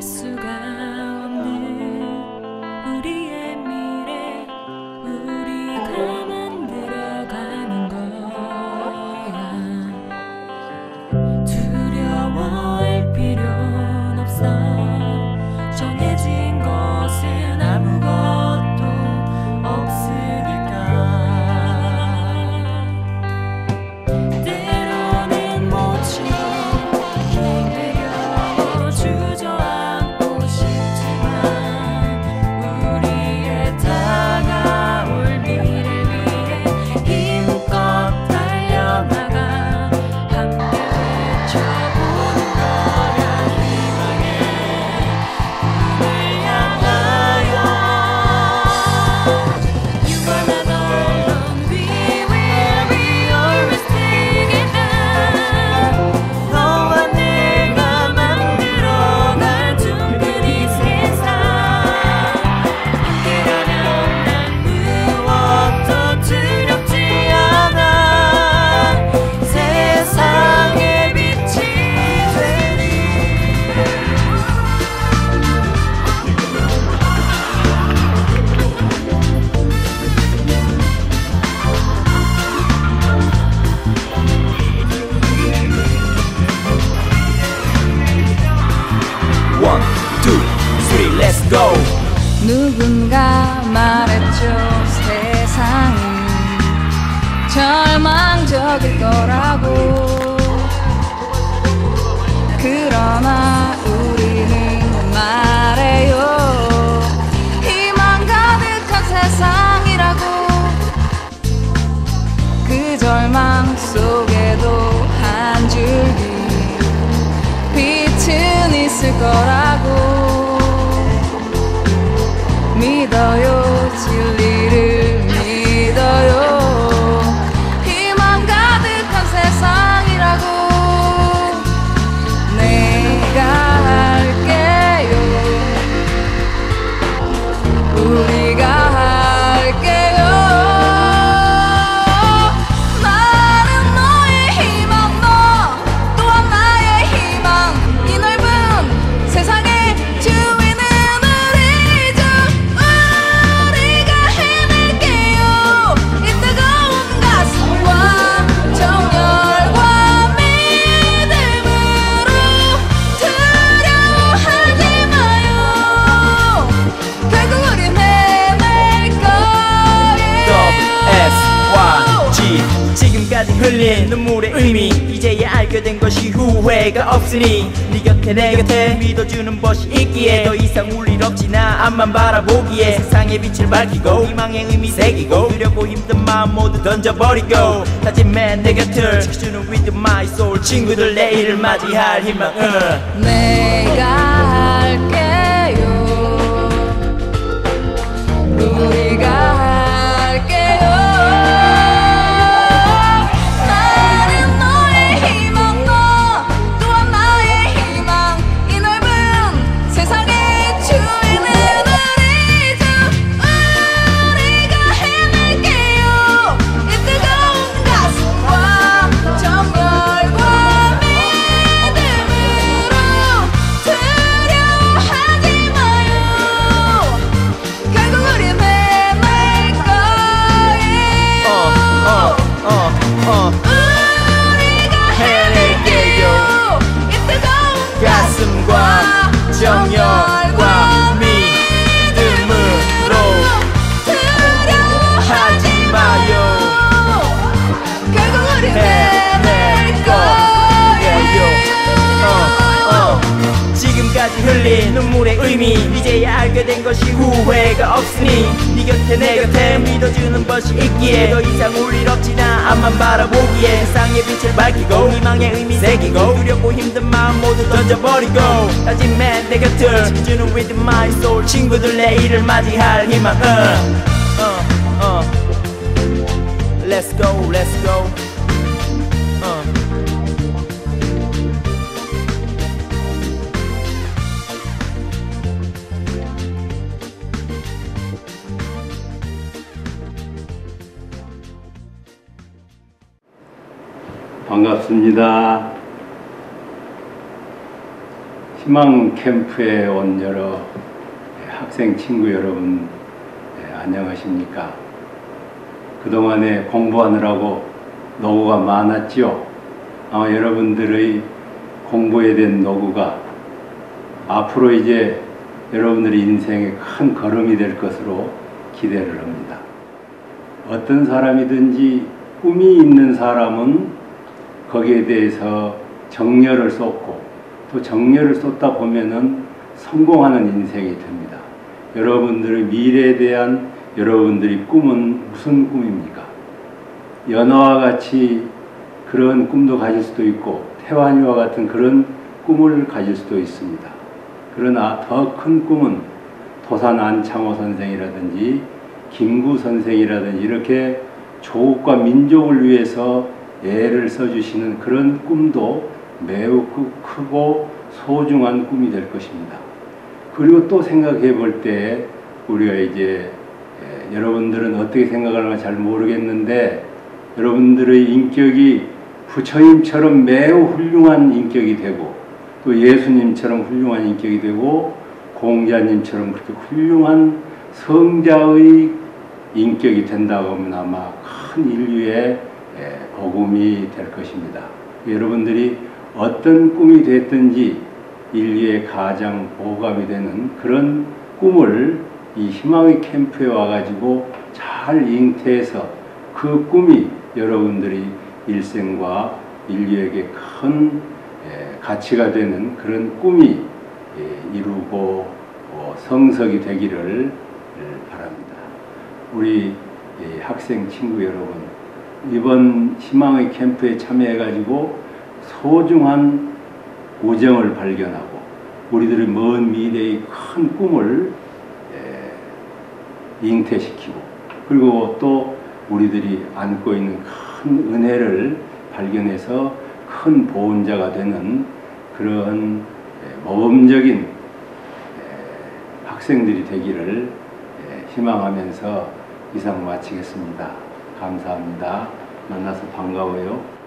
수가 go. 누군가 말했죠 세상이 절망적일 거라고 눈물의 의미. 이제야 알게 된 것이 후회가 없으니 네 곁에 내 곁에 믿어주는 것이 있기에 더 이상 울일 없지. 나 앞만 바라보기에 세상의 빛을 밝히고 희망의 의미 새기고 두렵고 힘든 마음 모두 던져버리고 다짐해 내 곁을 지켜주는 with my soul 친구들 내일을 맞이할 희망을 내가 할게 어, 어 흘린 눈물의 의미. 이제야 알게 된 것이 후회가 없으니 네 곁에 내 곁에 믿어주는 것이 있기에 더 이상 울일 없지 나 앞만 바라보기에 세상의 빛을 밝히고 희망의 의미 새기고 두렵고 힘든 마음 모두 던져버리고 다짐해 내 곁을 지켜주는 with my soul 친구들 내일을 맞이할 희망을 어, 어. Let's go, let's go 반갑습니다. 희망 캠프에 온 여러 학생 친구 여러분 네, 안녕하십니까? 그동안에 공부하느라고 노고가 많았지요. 아마 여러분들의 공부에 대한 노고가 앞으로 이제 여러분들의 인생의 큰 걸음이 될 것으로 기대를 합니다. 어떤 사람이든지 꿈이 있는 사람은 거기에 대해서 정열을 쏟고 또 정열을 쏟다 보면은 성공하는 인생이 됩니다. 여러분들의 미래에 대한 여러분들의 꿈은 무슨 꿈입니까? 연어와 같이 그런 꿈도 가질 수도 있고 태환이와 같은 그런 꿈을 가질 수도 있습니다. 그러나 더 큰 꿈은 도산 안창호 선생이라든지 김구 선생이라든지 이렇게 조국과 민족을 위해서 애를 써주시는 그런 꿈도 매우 크고 소중한 꿈이 될 것입니다. 그리고 또 생각해 볼 때 우리가 이제 예, 여러분들은 어떻게 생각하는가 잘 모르겠는데 여러분들의 인격이 부처님처럼 매우 훌륭한 인격이 되고 또 예수님처럼 훌륭한 인격이 되고 공자님처럼 그렇게 훌륭한 성자의 인격이 된다고 하면 아마 큰 인류의 예, 복음이 될 것입니다. 여러분들이 어떤 꿈이 됐든지 인류의 가장 보감이 되는 그런 꿈을 이 희망의 캠프에 와가지고 잘 잉태해서 그 꿈이 여러분들이 일생과 인류에게 큰 예, 가치가 되는 그런 꿈이 예, 이루고 어, 성석이 되기를 예, 바랍니다. 우리 예, 학생 친구 여러분, 이번 희망의 캠프에 참여해가지고 소중한 우정을 발견하고 우리들의 먼 미래의 큰 꿈을 예, 잉태시키고 그리고 또 우리들이 안고 있는 큰 은혜를 발견해서 큰 보온자가 되는 그런 예, 모범적인 예, 학생들이 되기를 예, 희망하면서 이상 마치겠습니다. 감사합니다. 만나서 반가워요.